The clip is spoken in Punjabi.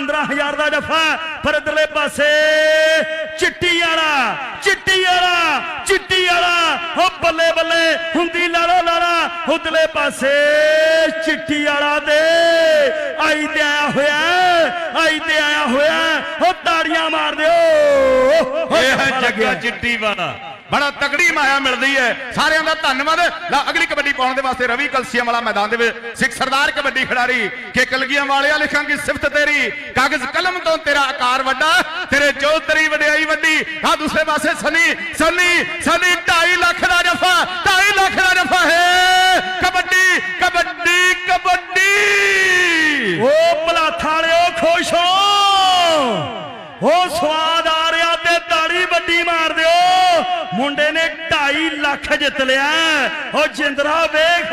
15000 ਦਾ ਜਫਾ ਪਰ ਇਧਰਲੇ ਪਾਸੇ ਚਿੱਟੀ ਵਾਲਾ ਚਿੱਟੀ ਵਾਲਾ ਚਿੱਟੀ ਵਾਲਾ ਹੋ ਬੱਲੇ ਬੱਲੇ ਹੁੰਦੀ ਲਾਲਾ ਲਾਲਾ ਉਧਰਲੇ ਪਾਸੇ ਚਿੱਟੀ ਵਾਲਾ ਦੇ ਆਈ ਤੇ ਆਇਆ ਹੋਇਆ ਆਈ ਤੇ ਆਇਆ ਹੋਇਆ ਹੋ ਤਾੜੀਆਂ ਮਾਰ ਦਿਓ ਇਹ ਹੈ ਜੱਗਾ ਚਿੱਟੀ ਵਾਲਾ। ਬੜਾ ਤਕੜੀ ਮਾਇਆ ਮਿਲਦੀ ਹੈ। ਸਾਰਿਆਂ ਦਾ ਧੰਨਵਾਦ। ਲਾ, ਅਗਲੀ ਕਬੱਡੀ ਪਾਉਣ ਦੇ ਵਾਸਤੇ ਰਵੀ ਕਲਸੀਆਂ ਵਾਲਾ ਮੈਦਾਨ ਦੇ ਵਿੱਚ ਸਿੱਖ ਸਰਦਾਰ ਕਬੱਡੀ ਖਿਡਾਰੀ ਕਿ ਕਲਗੀਆਂ ਵਾਲਿਆ ਲਿਖਾਂਗੀ ਸਿਫਤ ਤੇਰੀ। ਕਾਗਜ਼ ਕਲਮ ਤੋਂ ਤੇਰਾ ਆਕਾਰ ਵੱਡਾ, ਤੇਰੇ ਜੋ ਤੇਰੀ ਵਡਿਆਈ ਵੱਡੀ। ਆ ਦੂਸਰੇ ਪਾਸੇ ਸਨੀ ਸਨੀ ਸਨੀ 2.5 ਲੱਖ ਦਾ ਜਫਾ 2.5 ਲੱਖ ਦਾ ਜਫਾ ਹੈ ਕਬੱਡੀ ਕਬੱਡੀ ਕਬੱਡੀ ਓ ਪਲਾਥਾਂ ਵਾਲਿਓ ਖੁਸ਼ ਹੋ ਹੋ ਸਵਾਦ ਆ ਰਿਹਾ ਤੇ ਤਾੜੀ ਵੱਡੀ ਮਾਰ ਦਿਓ ਮੁੰਡੇ ਨੇ 2.5 ਲੱਖ ਜਿੱਤ ਲਿਆ ਉਹ ਜਿੰਦਰਾ ਵੇਖ।